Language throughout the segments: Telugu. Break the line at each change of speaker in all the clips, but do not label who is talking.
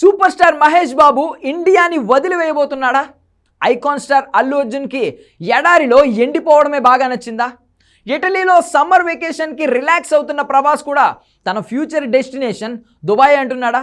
సూపర్ స్టార్ మహేష్ బాబు ఇండియాని వదిలివేయబోతున్నాడా? ఐకాన్ స్టార్ అల్లు అర్జున్కి ఎడారిలో ఎండిపోవడమే బాగా నచ్చిందా? ఇటలీలో సమ్మర్ వెకేషన్కి రిలాక్స్ అవుతున్న ప్రభాస్ కూడా తన ఫ్యూచర్ డెస్టినేషన్ దుబాయ్ అంటున్నాడా?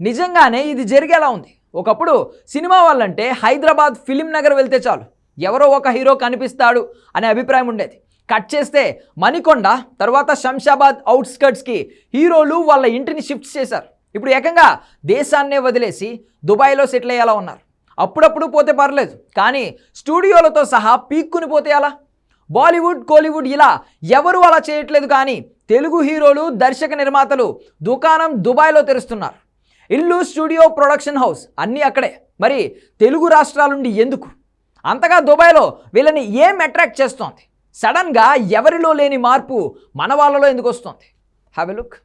నిజంగానే ఇది జరిగేలా ఉంది. ఒకప్పుడు సినిమా వాళ్ళంటే హైదరాబాద్ ఫిలిం నగర్ వెళ్తే చాలు. ఎవరో ఒక హీరో కనిపిస్తాడు అనే అభిప్రాయం ఉండేది. కట్ చేస్తే మణికొండ తర్వాత శంషాబాద్ అవుట్స్కర్ట్స్కి హీరోలు వాళ్ళ ఇంటిని షిఫ్ట్ చేశారు. ఇప్పుడు ఏకంగా దేశాన్నే వదిలేసి దుబాయ్లో సెటిల్ అయ్యేలా ఉన్నారు. అప్పుడప్పుడు పోతే పర్లేదు కానీ స్టూడియోలతో సహా పీక్కుని పోతే అలా బాలీవుడ్ కోలీవుడ్ ఇలా ఎవరు అలా చేయట్లేదు కానీ తెలుగు హీరోలు దర్శక నిర్మాతలు దుకాణం దుబాయ్లో తెరుస్తున్నారు. ఇల్లు స్టూడియో ప్రొడక్షన్ హౌస్ అన్నీ అక్కడే. మరి తెలుగు రాష్ట్రాల నుండి ఎందుకు? అంతగా దుబాయ్లో వీళ్ళని ఏం అట్రాక్ట్ చేస్తోంది? సడన్గా ఎవరిలో లేని మార్పు మన వాళ్ళలో ఎందుకు వస్తుంది? Have a look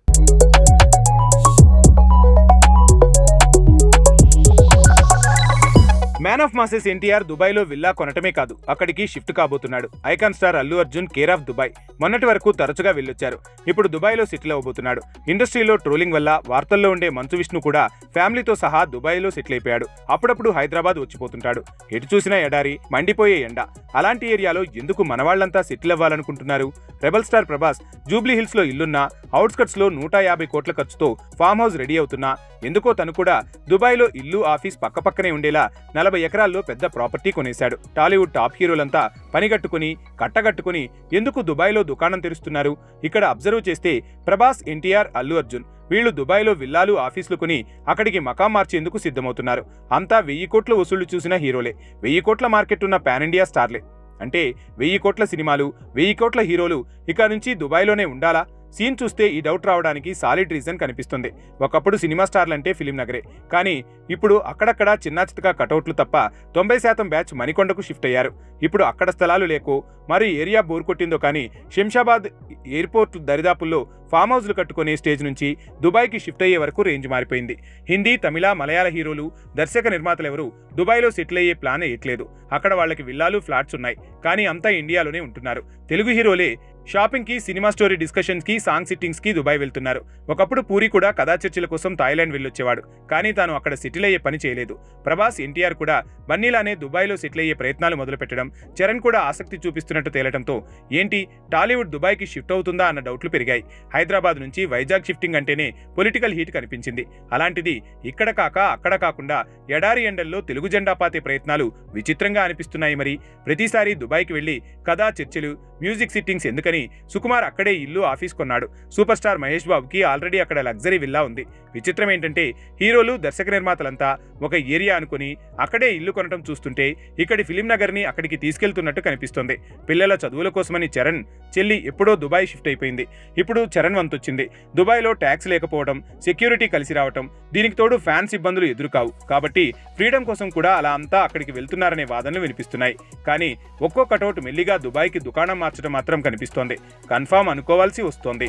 man of masses NTR దుబాయ్లో విల్లా కొనటమే కాదు అక్కడికి shift కాబోతున్నాడు. Icon star Allu Arjun care of Dubai. మొన్నటి వరకు తరచుగా వెళ్ళొచ్చారు. ఇప్పుడు దుబాయ్లో సెటిల్ అవ్వబోతున్నాడు. ఇండస్ట్రీలో ట్రోలింగ్ వల్ల వార్తల్లో ఉండే మంచు విష్ణు కూడా ఫ్యామిలీతో సహా దుబాయ్లో సెటిల్ అయిపోయాడు. అప్పుడప్పుడు హైదరాబాద్ వచ్చిపోతుంటాడు. ఎటు చూసినా ఎడారి మండిపోయే ఎండ. అలాంటి ఏరియాలో ఎందుకు మనవాళ్ళంతా సెటిల్ అవ్వాలనుకుంటున్నారు? రెబల్ స్టార్ ప్రభాస్ జూబ్లీ హిల్స్లో ఇల్లున్నా అవుట్స్కట్స్లో నూట యాభై కోట్ల ఖర్చుతో ఫామ్ హౌస్ రెడీ అవుతున్నా ఎందుకో తను కూడా దుబాయ్లో ఇల్లు ఆఫీస్ పక్కపక్కనే ఉండేలా నలభై ఎకరాల్లో పెద్ద ప్రాపర్టీ కొనేశాడు. టాలీవుడ్ టాప్ హీరోలంతా పనిగట్టుకుని కట్టగట్టుకుని ఎందుకు దుబాయ్లో దుకాణం తెరుస్తున్నారు? ఇక్కడ అబ్జర్వ్ చేస్తే ప్రభాస్ ఎన్టీఆర్ అల్లు అర్జున్ వీళ్ళు దుబాయ్లో విల్లాలు ఆఫీసులు కొని అక్కడికి మకాం మార్చేందుకు సిద్ధమవుతున్నారు. అంతా వెయ్యి కోట్ల వసూళ్ళు చూసిన హీరోలే. వెయ్యి కోట్ల మార్కెట్ ఉన్న పాన్ ఇండియా స్టార్లే. అంటే వెయ్యి కోట్ల సినిమాలు వెయ్యి కోట్ల హీరోలు ఇక నుంచి దుబాయ్లోనే ఉండాలా? సీన్ చూస్తే ఈ డౌట్ రావడానికి సాలిడ్ రీజన్ కనిపిస్తుంది. ఒకప్పుడు సినిమా స్టార్లంటే ఫిలిం నగరే. కానీ ఇప్పుడు అక్కడక్కడ చిన్న కటౌట్లు తప్ప తొంభై శాతం బ్యాచ్ మణికొండకు షిఫ్ట్ అయ్యారు. ఇప్పుడు అక్కడ స్థలాలు లేకు. మరి ఏరియా బోర్ కొట్టిందో కానీ శంషాబాద్ ఎయిర్పోర్ట్ దరిదాపుల్లో ఫామ్ హౌస్లు కట్టుకునే స్టేజ్ నుంచి దుబాయ్కి షిఫ్ట్ అయ్యే వరకు రేంజ్ మారిపోయింది. హిందీ తమిళ మలయాళ హీరోలు దర్శక నిర్మాతలు ఎవరు దుబాయ్లో సెటిల్ అయ్యే ప్లాన్ వేయట్లేదు అక్కడ వాళ్ళకి విల్లాలు ఫ్లాట్స్ ఉన్నాయి. కానీ అంతా ఇండియాలోనే ఉంటున్నారు. తెలుగు హీరోలే షాపింగ్కి సినిమా స్టోరీ డిస్కషన్స్కి సాంగ్ సిట్టింగ్స్కి దుబాయ్ వెళ్తున్నారు. ఒకప్పుడు పూరి కూడా కథా చర్చల కోసం థాయిలాండ్ వెళ్ళొచ్చేవాడు. కానీ తాను అక్కడ సెటిల్ అయ్యే పని చేయలేదు. ప్రభాస్ ఎన్టీఆర్ కూడా బన్నీలానే దుబాయ్లో సెటిల్ అయ్యే ప్రయత్నాలు మొదలుపెట్టడం చరణ్ కూడా ఆసక్తి చూపిస్తున్నట్టు తేలటంతో ఏంటి టాలీవుడ్ దుబాయ్కి షిఫ్ట్ అవుతుందా అన్న డౌట్లు పెరిగాయి. హైదరాబాద్ నుంచి వైజాగ్ షిఫ్టింగ్ అంటేనే పొలిటికల్ హీట్ కనిపించింది. అలాంటిది ఇక్కడ కాక అక్కడ కాకుండా ఎడారి ఎండల్లో తెలుగు జెండా పాతే ప్రయత్నాలు విచిత్రంగా అనిపిస్తున్నాయి మరి. ప్రతిసారి దుబాయ్కి వెళ్ళి కథా చర్చలు మ్యూజిక్ సిట్టింగ్స్ ఎందుకని? సుకుమార్ అక్కడే ఇల్లు ఆఫీస్ కొన్నాడు. సూపర్ స్టార్ మహేష్ బాబుకి ఆల్రెడీ అక్కడ లగ్జరీ విల్లా ఉంది. విచిత్రం ఏంటంటే హీరోలు దర్శక నిర్మాతలంతా ఒక ఏరియా అనుకుని అక్కడే ఇల్లు కొనటం చూస్తుంటే ఇక్కడి ఫిలిం నగర్ని అక్కడికి తీసుకెళ్తున్నట్టు కనిపిస్తుంది. పిల్లల చదువుల కోసమని చరణ్ చెల్లి ఎప్పుడో దుబాయ్ షిఫ్ట్ అయిపోయింది. ఇప్పుడు చరణ్ వంతొచ్చింది. దుబాయ్లో ట్యాక్స్ లేకపోవడం సెక్యూరిటీ కలిసి రావటం దీనికి తోడు ఫ్యాన్స్ ఇబ్బందులు ఎదురుకావు. కాబట్టి ఫ్రీడమ్ కోసం కూడా అలా అంతా అక్కడికి వెళ్తున్నారనే వాదనలు వినిపిస్తున్నాయి. కానీ ఒక్కో కటౌట్ మెల్లిగా దుబాయ్కి దుకాణం మార్చడం మాత్రం కనిపిస్తోంది. కన్ఫామ్ అనుకోవాల్సి వస్తోంది.